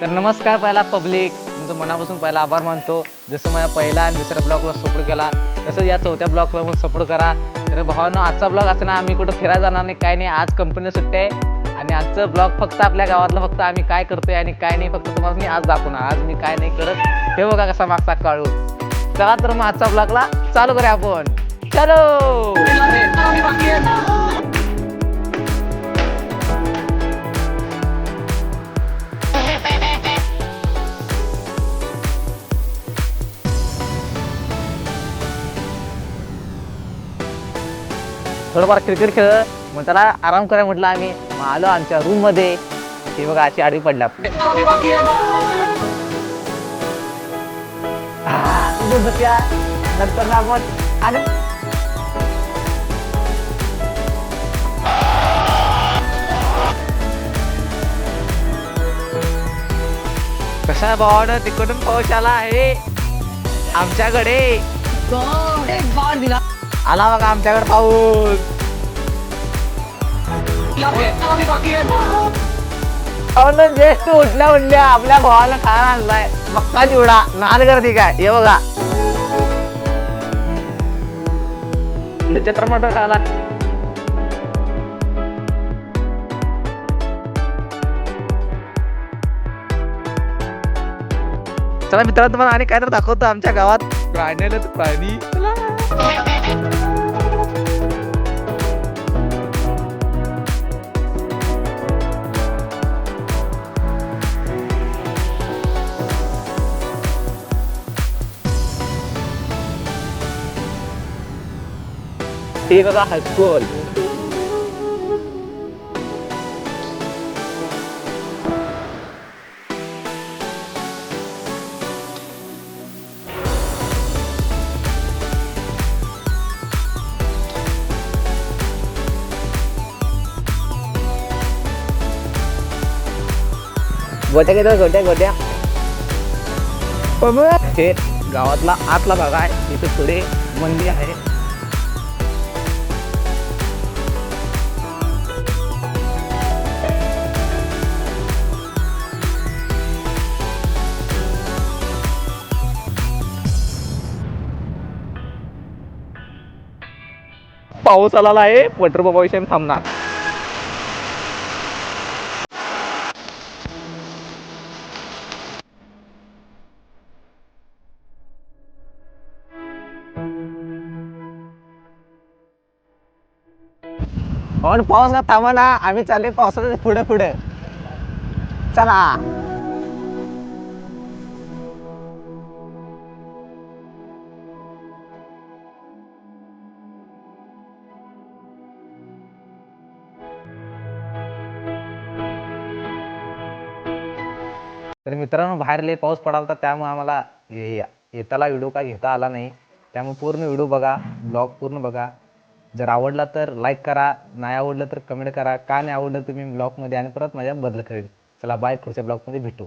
तर नमस्कार पहिला पब्लिक. तुमचं मनापासून पहिला आभार मानतो. जसं माझ्या पहिला आणि दुसऱ्या ब्लॉगवर सपोर्ट केला तसंच या चौथ्या ब्लॉगवर पण सपोर्ट करा. तर भावानं आजचा ब्लॉग असं ना आम्ही कुठं फिरायला जाणार नाही काय नाही. आज कंपनी सुट्टी आहे. आणि आजचं ब्लॉग फक्त आपल्या गावातलं फक्त आम्ही काय करतोय आणि काय नाही फक्त तुम्हाला मी आज दाखवणार. आज मी काय नाही करत. हे बघा कसा मागचा काळू. चला तर मग आजचा ब्लॉगला चालू करूया आपण. चलो! थोडंफार क्रिकेट खेळ मग त्याला आराम करा म्हटलं आम्ही. मग आलो आमच्या रूममध्ये. हे बघा अशी आडवी पडल्या कसा इथं नंतर ना आपण कशा भावानं तिकडून पाऊस आला आहे. आमच्याकडे. आला बघा आमच्याकडे पाऊस. अहो ज्येष्ठ उठल्या उठल्या आपल्या भावाला खायला आणलाय? मक्का चिवडा. नाल गर्दी काय? हे बघा. टमाटर खायला. चला मित्रांनो तुम्हाला आणि काय तर दाखवतो आमच्या गावात. प्राण्याला प्राणी. हे बघा हायस्कूल गोट्या घेतो गोट्या गोट्या. हे गावातला आतला भाग आहे इथे पुढे मंदिर आहे. पाऊस आलेला आहे वॉटर बाबा विषयी थांबणार. और पाऊस का थांबा ना आम्ही चालले पावसाच्या पुढे पुढे. चला. तर मित्रांनो बाहेर लय पाऊस पडाला होता त्यामुळे आम्हाला ये- येताला व्हिडिओ काय घेता आला नाही. त्यामुळे पूर्ण व्हिडिओ बघा ब्लॉग पूर्ण बघा. जर आवडला तर लाईक करा नाही आवडलं तर कमेंट करा. का नाही आवडलं तुम्ही ब्लॉगमध्ये आणि परत माझ्या बदल करेल चला बाय पुढच्या ब्लॉगमध्ये भेटू.